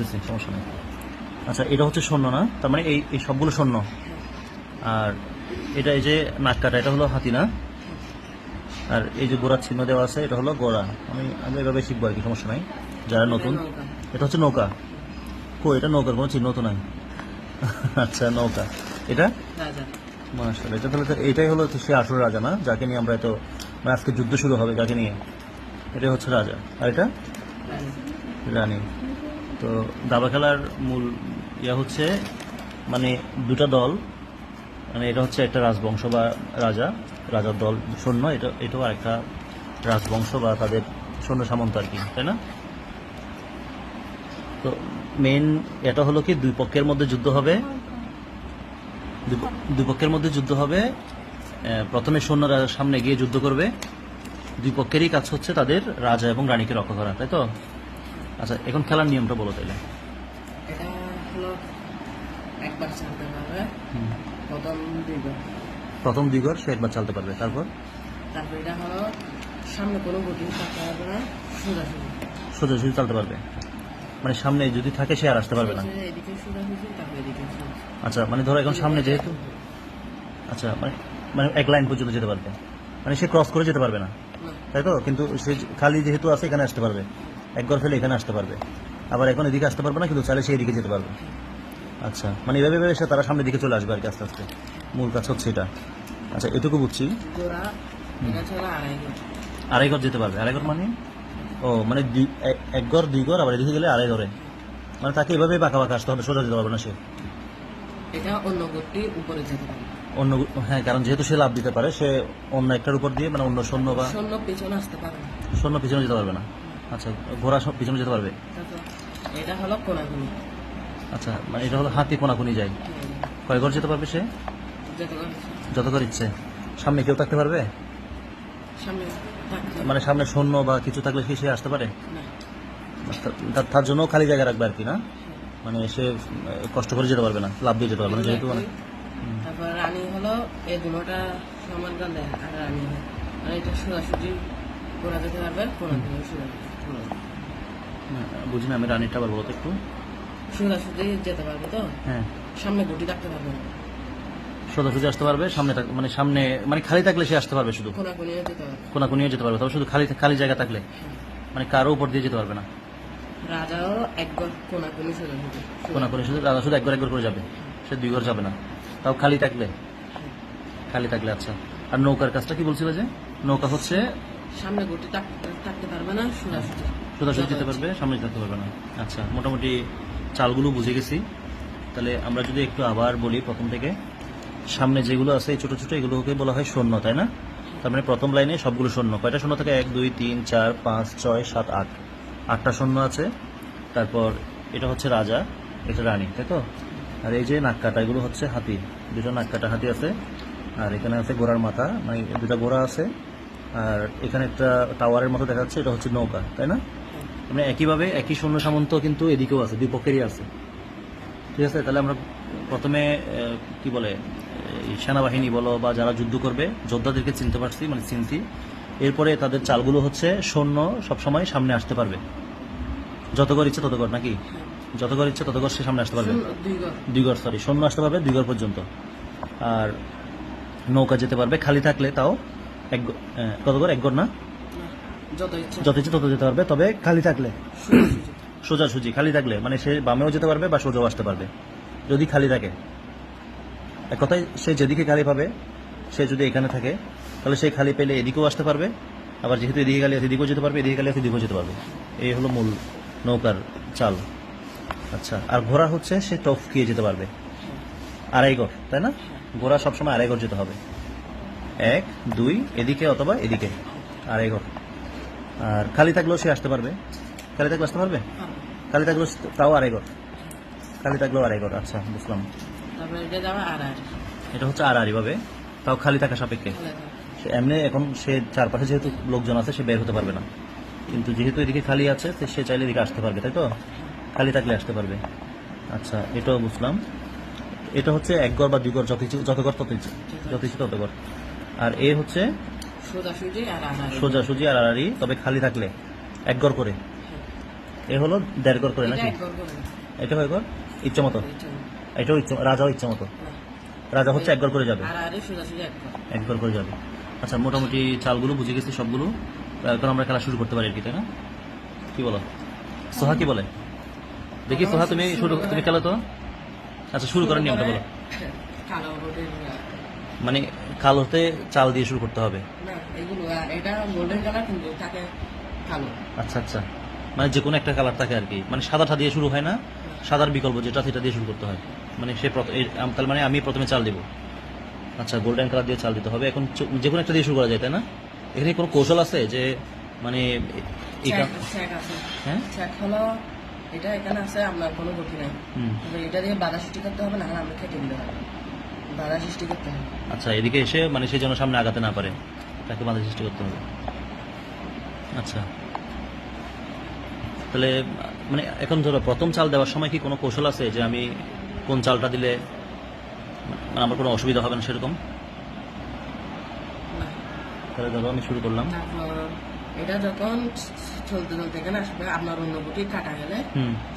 বলতেছি সমস্যা নেই। আচ্ছা এটা হচ্ছে শূন্য না? তার মানে এই এই সবগুলো শূন্য আর এটা এই যে নাক কাটা এটা হলো হাতি না? আর এই যে গোড়ার চিহ্ন দেওয়া আছে এটা হলো গোড়া। আমি আমি এভাবে শিখব আর কি সমস্যা নাই। যারা নতুন এটা হচ্ছে নৌকা। কো এটা নৌকার কোনো চিহ্ন তো নাই। আচ্ছা নৌকা। এটা? মাশাআল্লাহ এটা তাহলে তো এইটাই হলো সে আসল রাজা না? যাকে নিয়ে আমরা এত মানে আজকে যুদ্ধ শুরু হবে যাকে নিয়ে। এটাই হচ্ছে রাজা। আর এটা? রানী। তো দাবা খেলার মূল ইয়া হচ্ছে মানে দুটা দল মানে এটা হচ্ছে একটা রাজবংশ বা রাজা, রাজার দল সৈন্য, এটা, এটাও একটা রাজবংশ বা তাদের সৈন্য সামন্ত আর কি, তাই না? তো মেন এটা হলো কি, দুই পক্ষের মধ্যে যুদ্ধ হবে। দুই পক্ষের মধ্যে যুদ্ধ হবে। প্রথমে সৈন্যরা সামনে গিয়ে যুদ্ধ করবে। দুই পক্ষেরই কাজ হচ্ছে তাদের রাজা এবং রানীকে রক্ষা করা, তাই তো? আচ্ছা এখন খেলার নিয়মটা বলো তাইলে। এটা হলো একবার চালতে পারবে। প্রথম দুইবার। প্রথম দুই ঘর সে একবার চালতে পারবে তারপর? তারপর এটা হলো সামনে কোনো গুটি থাকতে পারবে না সোজাসুজি। সোজাসুজি চালতে পারবে? মানে সামনে যদি থাকে সে আর আসতে পারবে না। আচ্ছা মানে ধরো এখন সামনে যেহেতু আচ্ছা মানে মানে এক লাইন পর্যন্ত যেতে পারবে। মানে সে ক্রস করে যেতে পারবে না। না। তাই তো? কিন্তু সে খালি যেহেতু আছে এখানে আসতে পারবে। এক ঘর ফেলে এখানে আসতে পারবে। আবার এখন এদিকে আসতে পারবে না কিন্তু চাইলে সে এদিকে যেতে পারবে। আচ্ছা মানে এভাবে এভাবে সে তারা সামনের দিকে চলে আসবে আর কি আস্তে আস্তে। মূল কাজ হচ্ছে এটা। আচ্ছা এটুকু বুঝছি। আড়াই ঘর যেতে পারবে। আড়াই ঘর মানে? ও মানে এক- ঘর দুই ঘর আবার এদিকে গেলে আড়াই ঘরে। মানে তাকে এভাবে বাঁকা বাঁকা আসতে হবে সোজা যেতে পারবে না সে। এটা অন্য উপরে যেতে অন্য হ্যাঁ কারণ যেহেতু সে লাভ দিতে পারে সে অন্য একটার উপর দিয়ে মানে অন্য সৈন্য বা শূন্য পেছনে আসতে পারে না। সৈন্য পিছনে যেতে পারবে না। আচ্ছা ঘোড়া সব পিছনে যেতে পারবে? এটা হলো আচ্ছা মানে এটা হলো হাতি কোনাকুনি যায়। কয় ঘর যেতে পারবে সে? যেতে ঘর ইচ্ছে। সামনে কেউ থাকতে পারবে? মানে সামনে সৈন্য বা কিছু থাকলে কি সে আসতে পারে? তার জন্য খালি জায়গা রাখবে আর কি না? মানে সে কষ্ট করে যেতে পারবে না লাভ দিয়ে যেতে পারবে না যেহেতু মানে তারপর রানী হলো এই দুটোটা সমান গান দেয় আর রানী হয়। আর এটা সোজাসুজি গোড়া যেতে পারবে কোনা হ্যাঁ, বুঝি না আমি রানীরটা আবার বলতো একটু। সোজাসুজি যেতে পারবে তো? হ্যাঁ। সামনে গুটি রাখতে পারবে। না সোজাসুজি আসতে পারবে সামনে মানে সামনে মানে খালি থাকলে সে আসতে পারবে শুধু। কোনা কোনিয়ে যেতে পারবে। কোনাকুনিও যেতে পারবে তবে শুধু খালি খালি জায়গা থাকলে। মানে কারও উপর দিয়ে যেতে পারবে না। রাজাও একবার কোনা কোনি সোজাসুজি কোনাকুনি শুধু রাজা শুধু একবার একবার করে যাবে সে দুই ঘর যাবে না। তাও খালি থাকলে। খালি থাকলে আচ্ছা। আর নৌকার কাজটা কি বলছিল যে? নৌকা হচ্ছে সামনে গুটি থাকতে পারবে না সোজাসুজি সোজাসুজি যেতে পারবে সামনে থাকতে পারবে না। আচ্ছা মোটামুটি চালগুলো বুঝে গেছি। তাহলে আমরা যদি একটু আবার বলি প্রথম থেকে সামনে যেগুলো আছে ছোট ছোট এগুলোকে বলা হয় শূন্য তাই না? তার মানে প্রথম লাইনে সবগুলো শূন্য। কয়টা শূন্য থাকে? এক দুই তিন চার পাঁচ ছয় সাত আট। আটটা শূন্য আছে। তারপর এটা হচ্ছে রাজা এটা রানী তাই তো? আর এই যে নাককাটা এগুলো হচ্ছে হাতি। দুটো নাককাটা হাতি আছে আর এখানে আছে ঘোড়ার মাথা মানে দুটা ঘোড়া আছে। আর এখানে একটা টাওয়ারের মতো দেখা যাচ্ছে এটা হচ্ছে নৌকা তাই না? মানে একইভাবে একই সৈন্য সামন্ত কিন্তু এদিকেও আছে দুই পক্ষেরই আছে। ঠিক আছে? তাহলে আমরা প্রথমে কি বলে সেনাবাহিনী বলো বা যারা যুদ্ধ করবে যোদ্ধাদেরকে চিনতে পারছি মানে চিনছি। এরপরে তাদের চালগুলো হচ্ছে সৈন্য সবসময় সামনে আসতে পারবে। যত ঘর ইচ্ছে তত ঘর নাকি? যত ঘর ইচ্ছে তত ঘর সে সামনে আসতে পারবে। দুই ঘর দুই ঘর সরি সৈন্য আসতে পারবে দুই ঘর পর্যন্ত। আর নৌকা যেতে পারবে খালি থাকলে তাও এক কত ঘর এক ঘর না যত ইচ্ছা তত যেতে পারবে তবে খালি থাকলে। সোজাসুজি খালি থাকলে। মানে সে বামেও যেতে পারবে বা সোজাও আসতে পারবে যদি খালি থাকে। এক কথায় সে যেদিকে খালি পাবে সে যদি এখানে থাকে তাহলে সে খালি পেলে এদিকেও আসতে পারবে আবার যেহেতু এদিকে খালি আছে এদিকেও যেতে পারবে এদিকে খালি আছে এদিকেও যেতে পারবে। এই হলো মূল নৌকার চাল। আচ্ছা আর ঘোড়া হচ্ছে সে টপকিয়ে যেতে পারবে। আড়াই ঘর তাই না? ঘোড়া সবসময় আড়াই ঘর যেতে হবে। এক দুই এদিকে অথবা এদিকে। আড়াই ঘর। আর খালি থাকলেও সে আসতে পারবে। খালি থাকলে আসতে পারবে। খালি থাকলেও তাও আড়াই ঘর। খালি থাকলেও আড়াই ঘর। আচ্ছা বুঝলাম। এটা আর আর হচ্ছে আড়াআড়ি ভাবে। তাও খালি থাকা সাপেক্ষে। এমনি এখন সে চারপাশে যেহেতু লোকজন আছে সে বের হতে পারবে না। কিন্তু যেহেতু এদিকে খালি আছে সে চাইলে এদিকে আসতে পারবে তাই তো? খালি থাকলে আসতে পারবে। আচ্ছা এটাও বুঝলাম। এটা হচ্ছে এক ঘর বা দুই ঘর যত যত ঘর তত ইচ্ছে। যত ইচ্ছে তত ঘর। আর এ হচ্ছে সোজাসুজি আর আড়াআড়ি। তবে খালি থাকলে এক ঘর করে। এ হলো দেড় ঘর করে নাকি। এটা হয় ঘর ইচ্ছা মতো। এটাও ইচ্ছা রাজাও ইচ্ছা মতো। রাজা হচ্ছে এক ঘর করে যাবে। আর আরে সোজাসুজি এক ঘর করে যাবে। আচ্ছা মোটামুটি চালগুলো বুঝে গেছি সবগুলো। এখন আমরা খেলা শুরু করতে পারি আর কি তাই না? কি বলো? সোহা কি বলে? দেখি সোহা তুমি শুরু তুমি খেলো তো? আচ্ছা শুরু করার নিয়মটা বলো। মানে কালোতে চাল দিয়ে শুরু করতে হবে। না এগুলো এটা গোল্ডেন কালার কিন্তু তাকে কালো। আচ্ছা আচ্ছা। মানে যে কোনো একটা কালার থাকে আর কি। মানে সাদাটা দিয়ে শুরু হয় না? সাদার বিকল্প যেটা সেটা দিয়ে শুরু করতে হয়। মানে সে তার মানে আমি প্রথমে চাল দেবো। আচ্ছা গোল্ডেন কালার দিয়ে চাল দিতে হবে। এখন যে কোনো একটা দিয়ে শুরু করা যায় তাই না? এখানে কোনো কৌশল আছে যে মানে হ্যাঁ? এটা এখানে আছে আপনার কোনো গতি নাই। এটা দিয়ে বাধা সৃষ্টি করতে হবে না আমরা কেটে দিতে হবে বাধা সৃষ্টি করতে হবে। আচ্ছা এদিকে এসে মানে সে যেন সামনে আগাতে না পারে তাকে বাধা সৃষ্টি করতে হবে। আচ্ছা। তাহলে মানে এখন ধরো প্রথম চাল দেওয়ার সময় কি কোনো কৌশল আছে যে আমি কোন চালটা দিলে মানে আমার কোনো অসুবিধা হবে না সেরকম? তাহলে ধরো আমি শুরু করলাম। এটা যখন চলতে চলতে এখানে আসবে আপনার অন্য গুটি কাটা গেলে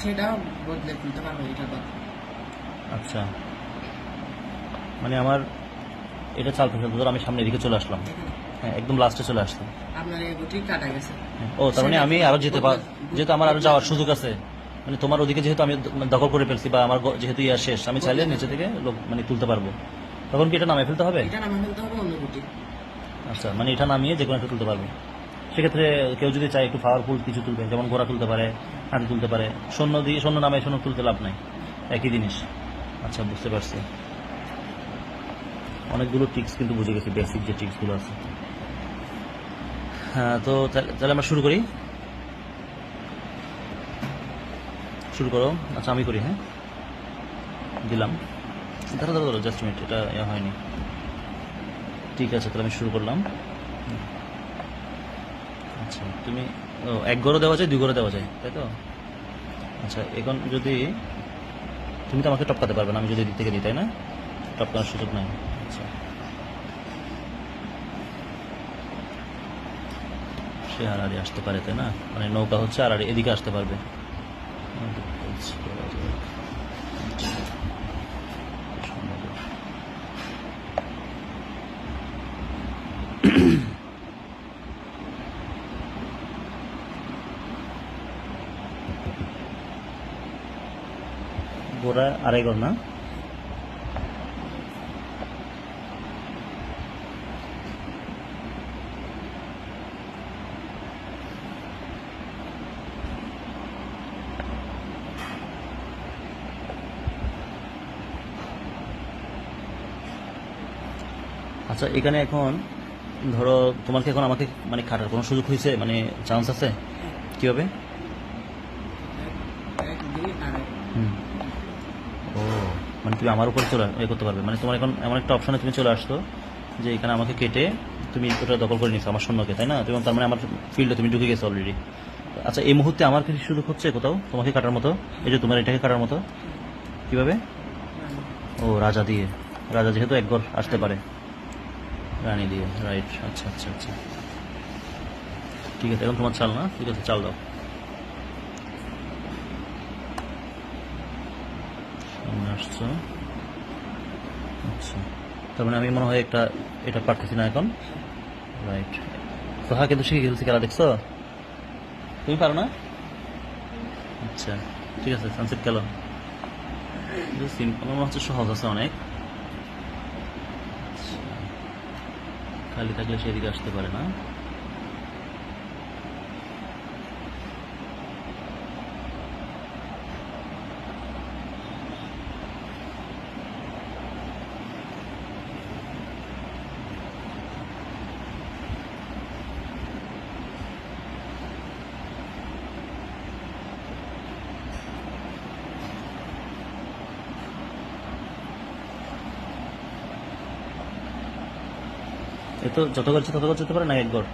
সেটা বদলে তুলতে পারবে এটা আচ্ছা। মানে আমার এটা চাল চালতে ধরো আমি সামনের দিকে চলে আসলাম। হ্যাঁ একদম লাস্টে চলে আসলাম। আপনার এই গুটি কাটা গেছে। ও তার মানে আমি আরও যেতে পার যেহেতু আমার আরও যাওয়ার সুযোগ আছে মানে তোমার ওদিকে যেহেতু আমি মানে দখল করে ফেলছি বা আমার যেহেতু ইয়া শেষ আমি চাইলে নিচে থেকে লোক মানে তুলতে পারব। তখন কি এটা নামে ফেলতে হবে? এটা নামে ফেলতে হবে অন্য গুটি আচ্ছা মানে এটা নামিয়ে যে কোনো একটা তুলতে পারব। সেক্ষেত্রে কেউ যদি চায় একটু পাওয়ারফুল কিছু তুলবে যেমন ঘোড়া তুলতে পারে হাতি তুলতে পারে সৈন্য দিয়ে সৈন্য নামে সৈন্য তুলতে লাভ নাই। একই জিনিস। আচ্ছা বুঝতে পারছি। অনেকগুলো টিক্স কিন্তু বুঝে গেছি বেসিক যে টিক্সগুলো আছে। হ্যাঁ তো তাহলে আমরা শুরু করি। শুরু করো। আচ্ছা আমি করি হ্যাঁ? দিলাম। ধরো ধরো ধরো জাস্ট মিনিট এটা ইয়ে হয়নি। ঠিক আছে, তাহলে আমি শুরু করলাম। আচ্ছা তুমি, ও, এক গড়ও দেওয়া যায়, দুই গড়ও দেওয়া যায়, তাই তো? আচ্ছা এখন যদি, তুমি তো আমাকে টপকাতে পারবে না, আমি যদি দিক থেকে দিই, তাই না? টপকানোর সুযোগ নাই আচ্ছা সে আড়াড়ি আসতে পারে, তাই না? মানে নৌকা হচ্ছে আড়াড়ি এদিকে আসতে পারবে। গোড়া আড়াই গড় না? আচ্ছা এখানে এখন ধরো তোমার কি এখন আমাকে মানে খাটার কোনো সুযোগ হয়েছে? মানে চান্স আছে? কীভাবে। ও মানে তুমি আমার উপর চলে, এ করতে পারবে। মানে তোমার এখন এমন একটা অপশনে তুমি চলে আসতো যে এখানে আমাকে কেটে তুমি ওটা দখল করে নিছো আমার শূন্যকে তাই না? তুমি তার মানে আমার ফিল্ডে তুমি ঢুকে গেছো অলরেডি আচ্ছা এই মুহূর্তে আমার কি সুযোগ হচ্ছে কোথাও তোমাকে কাটার মতো? এই যে তোমার এটাকে কাটার মতো। কীভাবে? ও, রাজা দিয়ে। রাজা যেহেতু একবার আসতে পারে। রানী দিয়ে রাইট আচ্ছা আচ্ছা আচ্ছা। ঠিক আছে, এখন তোমার চাল না? ঠিক আছে, চাল দাও। আসছো। আচ্ছা। তার মানে আমি মনে হয় একটা, এটা পারতেছি না এখন। রাইট হ্যাঁ কিন্তু শিখে গেছি খেলা, দেখছ? তুমি পারো না? আচ্ছা ঠিক আছে সানসেট খেলো। সিম্পল মনে হচ্ছে সহজ আছে অনেক আচ্ছা। খালি থাকলে সেদিকে আসতে পারে না। এ তো যত করছে তত করছে যেতে পারে না একবার?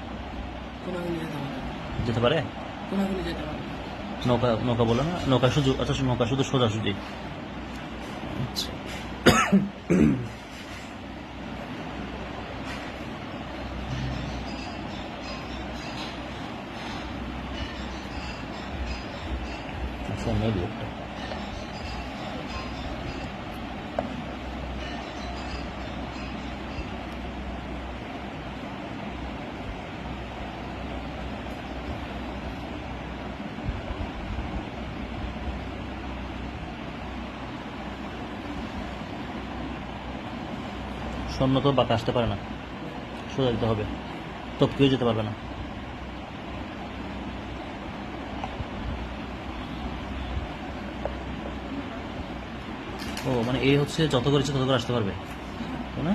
কোনো যেতে পারে? নৌকা নৌকা বলে না। নৌকা শুধু আচ্ছা নৌকা শুধু সোজাসুজি আচ্ছা আমিও দিই শূন্য তো বাতা আসতে পারে না। সোজা দিতে হবে। তপকেও যেতে পারবে না। ও মানে এই হচ্ছে যত করেছে তত করে আসতে পারবে। না?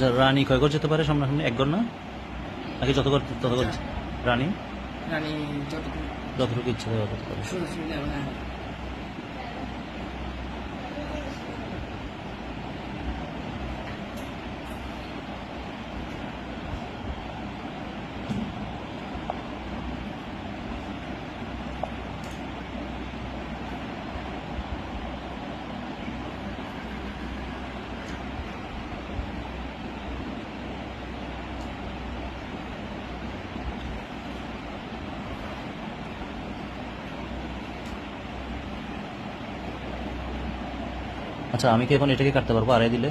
আচ্ছা রানী কয় ঘর যেতে পারে? সামনাসামনি এক ঘর না? নাকি যত ঘর তত ঘর রানী? রানী যতটুকু যতটুকু ইচ্ছা তত পারে আচ্ছা আমি কি এখন এটাকে কাটতে পারব? আড়াই দিলে?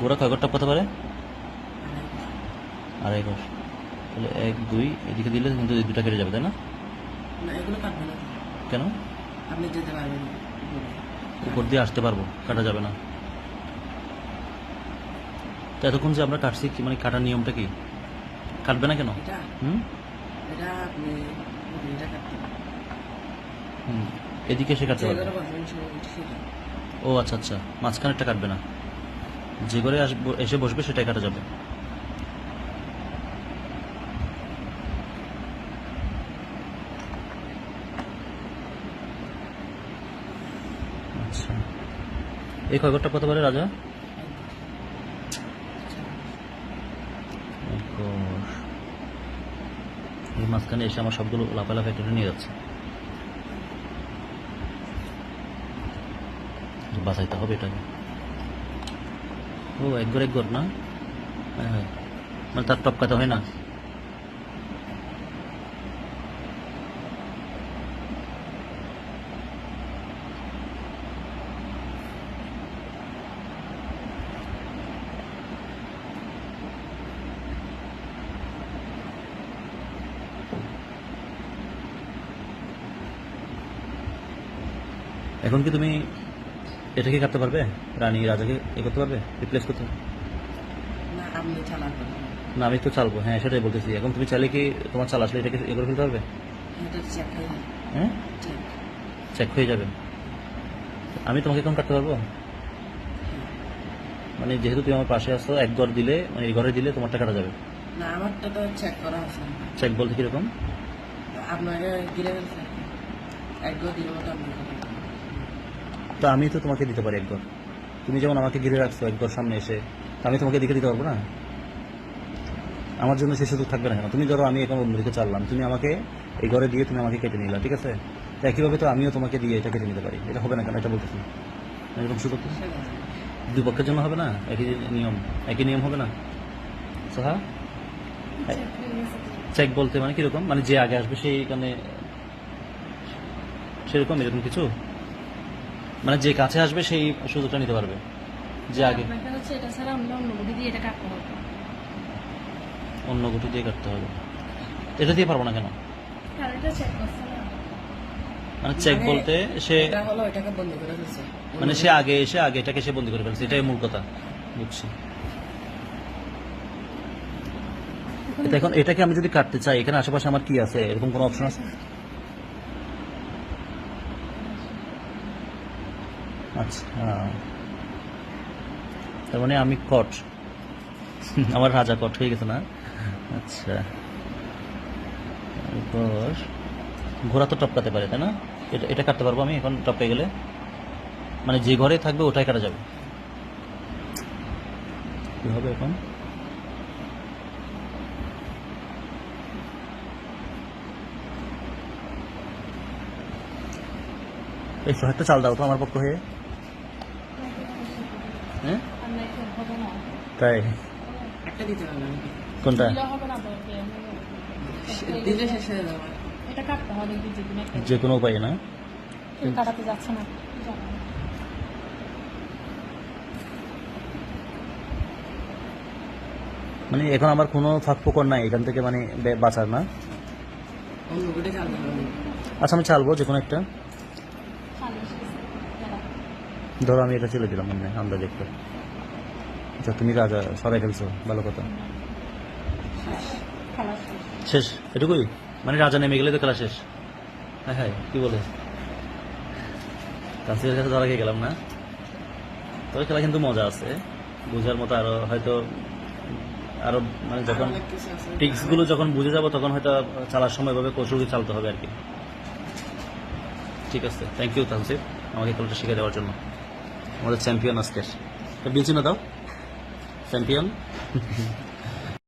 গোড়া কয় টপকাতে পারে? আড়াই ঘর তাহলে এক দুই এদিকে দিলে কিন্তু এই দুটা কেটে যাবে তাই না? না এগুলো কাটবে না। কেন? আপনি যেতে পারবেন। উপর দিয়ে আসতে পারব কাটা যাবে না। তো এতক্ষণ যে আমরা কাটছি কি মানে কাটার নিয়মটা কি? কাটবে না কেন? হুম? এদিকে এসে কাটতে পারবে। ও আচ্ছা আচ্ছা মাঝখানেরটা কাটবে না। যে ঘরে আসব এসে বসবে সেটাই কাটা যাবে আচ্ছা এই কয় ঘরটা কত পারে রাজা? এই মাঝখানে এসে আমার সবগুলো লাফালাফা কেটে নিয়ে যাচ্ছে। বাঁচাইতে হবে এটাকে। ও এক ঘর এক ঘর না? হ্যাঁ হ্যাঁ। মানে তার টপকাতে হয় না? এখন কি তুমি এটাকে কাটতে পারবে? রানী রাজাকে এ করতে পারবে? রিপ্লেস করতে পারবে? না না। আমি তো চালবো। হ্যাঁ সেটাই বলতেছি। এখন তুমি চাইলে কি তোমার চাল আসলে এটাকে এ করে ফেলতে পারবে? চেক হয়ে হ্যাঁ? চেক চেক হয়ে যাবে। আমি তোমাকে এখন কাটতে পারব? মানে যেহেতু তুমি আমার পাশে আসছো এক ঘর দিলে মানে এই ঘরে দিলে তোমারটা কাটা যাবে। না আমারটা তো চেক করা আছে চেক বলতে কীরকম? আপনাকে গিরে এক আপনি করবেন। তো আমি তো তোমাকে দিতে পারি এক ঘর তুমি যেমন আমাকে ঘিরে রাখছো এক ঘর সামনে এসে আমি তোমাকে দেখে দিতে পারব না? আমার জন্য সে সুযোগ থাকবে না কেন? তুমি ধরো আমি এখন অন্যদিকে চাললাম তুমি আমাকে এই ঘরে দিয়ে তুমি আমাকে কেটে নিলা ঠিক আছে? তো একইভাবে তো আমিও তোমাকে দিয়ে এটা কেটে নিতে পারি। এটা হবে না কেন? এটা বলতেছি। এরকম সুযোগ আছে জন্য হবে না? একই নিয়ম একই নিয়ম হবে না? সোহা? চেক বলতে মানে কীরকম? মানে যে আগে আসবে সেইখানে সেরকম এরকম কিছু? মানে যে কাছে আসবে সেই সুযোগটা নিতে পারবে যে আগে। আপনাকে হচ্ছে এটা ছাড়া অন্য অন্য বুদ্ধি দিয়ে এটা কাটতে হবে। অন্য গুটি দিয়ে কাটতে হবে। এটা দিয়ে পারব না কেন? আর এটা চেক করছে না মানে চেক মানে বলতে সে এটা হলো এটাকে বন্ধ করে ফেলছে। মানে সে আগে এসে আগে এটাকে সে বন্দি করে ফেলছে এটাই মূল কথা বুঝছি। এটা এখন এটাকে আমি যদি কাটতে চাই এখানে আশেপাশে আমার কি আছে? এরকম কোনো অপশন আছে? আচ্ছা তার মানে আমি কট আমার রাজা কট হয়ে গেছে না? আচ্ছা। এরপর ঘোড়া তো টপকাতে পারে, তাই না? এটা এটা কাটতে পারব আমি এখন টপকে গেলে? মানে যে ঘরে থাকবে ওটাই কাটা যাবে। কি হবে এখন? এই একটা চাল দাও তো আমার পক্ষ হয়ে। হ্যাঁ? তাই? একটা দিতে পারবে কোনটা? যে কোনো উপায়ে না? কাটাতে যাচ্ছে না মানে এখন আমার কোনো ফাঁক ফোকর নাই এখান থেকে মানে বাঁচার না? আচ্ছা আমি চালবো যে কোনো একটা। ধরো আমি এটা ছেড়ে দিলাম মানে আন্দাজ একটা আচ্ছা তুমি রাজা সরাই খেলছো ভালো কথা। শেষ। এটুকুই? মানে রাজা নেমে গেলে তো খেলা শেষ। হ্যাঁ হ্যাঁ কি বলে? তানসিরের কাছে ধরা খেয়ে গেলাম না। তবে খেলা কিন্তু মজা আছে। বোঝার মতো আরও হয়তো আরও মানে যখন অনেক টিক্সগুলো যখন বুঝে যাব তখন হয়তো চালার সময় ভাবে কৌশল চালতে হবে আর কি। ঠিক আছে থ্যাংক ইউ তানসির আমাকে খেলাটা শিখে দেওয়ার জন্য। আমাদের চ্যাম্পিয়ন আজকের। বিলচিনা দাও। চ্যাম্পিয়ন